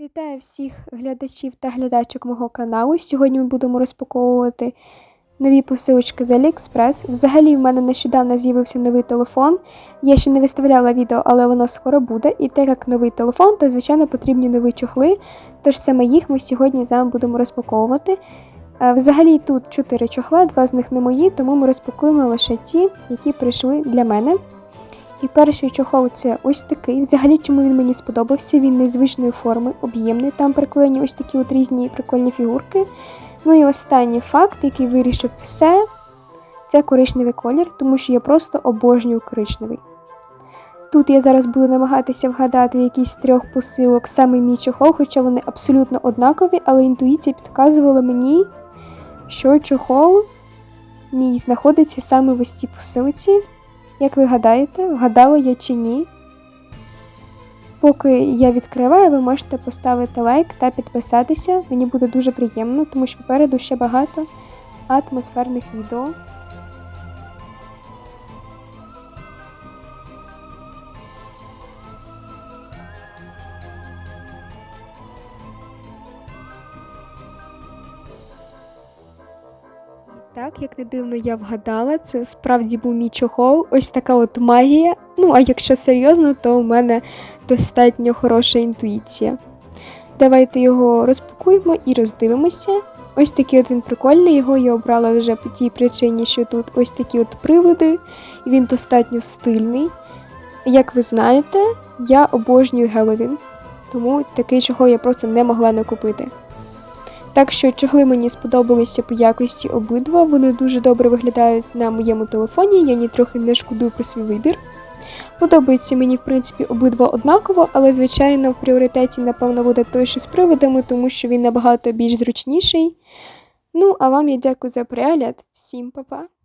Вітаю всіх глядачів та глядачок мого каналу. Сьогодні ми будемо розпаковувати нові посилочки з AliExpress. Взагалі, в мене нещодавно з'явився новий телефон. Я ще не виставляла відео, але воно скоро буде. І так як новий телефон, то звичайно потрібні нові чохли. Тож саме їх ми сьогодні з вами будемо розпаковувати. Е, Взагалі тут 4 чохла, два з них не мої, тому ми розпакуємо лише ті, які прийшли для мене. І перший чохол це ось такий. Взагалі, чому він мені сподобався? Він незвичної форми, об'ємний. Там приклеєні ось такі от різні прикольні фігурки. Ну і останній факт, який вирішив все, це коричневий колір, тому що я просто обожнюю коричневий. Тут я зараз буду намагатися вгадати в якийсь трьох посилок саме мій чохол, хоча вони абсолютно однакові, але інтуїція підказувала мені, що чохол мій знаходиться саме в ось цій посилці. Як ви гадаєте, вгадала я чи ні? Поки я відкриваю, ви можете поставити лайк та підписатися. Мені буде дуже приємно, тому що попереду ще багато атмосферних відео. Так, як не дивно, я вгадала, це справді був мій чохол. Ось така от магія. Ну, а якщо серйозно, то у мене достатньо хороша інтуїція. Давайте його розпакуємо і роздивимося. Ось такий от він прикольний, його я обрала вже по тій причині, що тут ось такі от приводи, він достатньо стильний. Як ви знаєте, я обожнюю Геловін, тому такий чохол я просто не могла не купити. Так що чохли мені сподобалися по якості обидва. Вони дуже добре виглядають на моєму телефоні. Я ні трохи не шкодую про свій вибір. Подобається мені, в принципі, обидва однаково, але, звичайно, в пріоритеті, напевно, буде той, що з приводами, тому що він набагато більш зручніший. Ну, а вам я дякую за перегляд. Всім па-па!